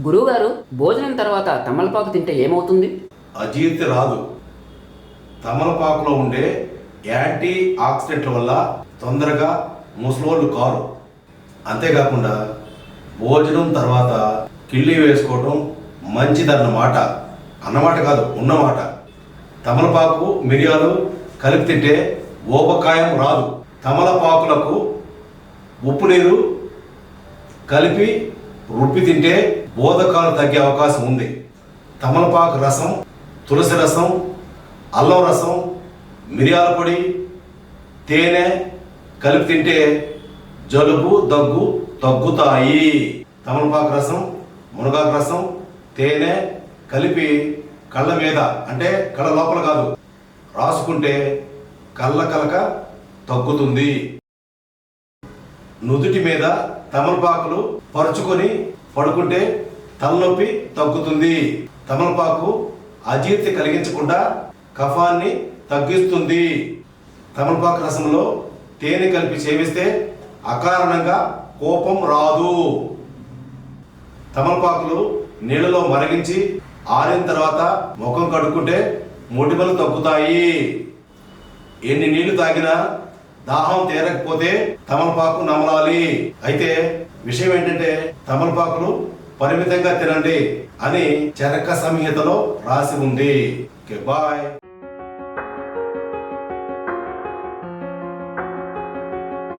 గురువుగారు భోజనం తర్వాత తమలపాకు తింటే ఏమవుతుంది? అజీర్తి రాదు. తమలపాకులో ఉండే యాంటీ ఆక్సిడెంట్ల వల్ల తొందరగా ముసలోళ్ళు కారు. అంతేకాకుండా భోజనం తర్వాత కిళ్ళి వేసుకోవటం మంచిదన్నమాట. అన్నమాట కాదు ఉన్నమాట. తమలపాకు మిరియాలు కలిపి తింటే ఊబకాయం రాదు. తమలపాకులకు ఉప్పు నీరు కలిపి రుప్పి తింటే బోధకాలు తగ్గే అవకాశం ఉంది. తమలపాకు రసం తులసి రసం అల్లం రసం మిరియాల పొడి తేనె కలిపి తింటే జలుబు దగ్గు తగ్గుతాయి. తమలపాకు రసం మునగాకు రసం తేనె కలిపి కళ్ళ మీద అంటే కళ్ళ లోపల కాదు రాసుకుంటే కళ్ళ కలక తగ్గుతుంది. నుదుటి మీద తమలపాకులు పరుచుకొని పడుకుంటే తలనొప్పి తగ్గుతుంది. తమలపాకు అజీర్తి కలిగించకుండా కఫాన్ని తగ్గిస్తుంది. తమలపాకు రసంలో తేనె కలిపి సేవిస్తే అకారణంగా కోపం రాదు. తమలపాకులు నీళ్ళలో మరిగించి ఆరిన తర్వాత ముఖం కడుక్కుంటే మొటిమలు తగ్గుతాయి. ఎన్ని నీళ్ళు తాగినా దాహం తీరకపోతే తమలపాకు నమలాలి. అయితే విషయం ఏంటంటే తమలపాకులు పరిమితంగా తినండి అని చరక సంహితలో రాసి ఉంది. బాయ్.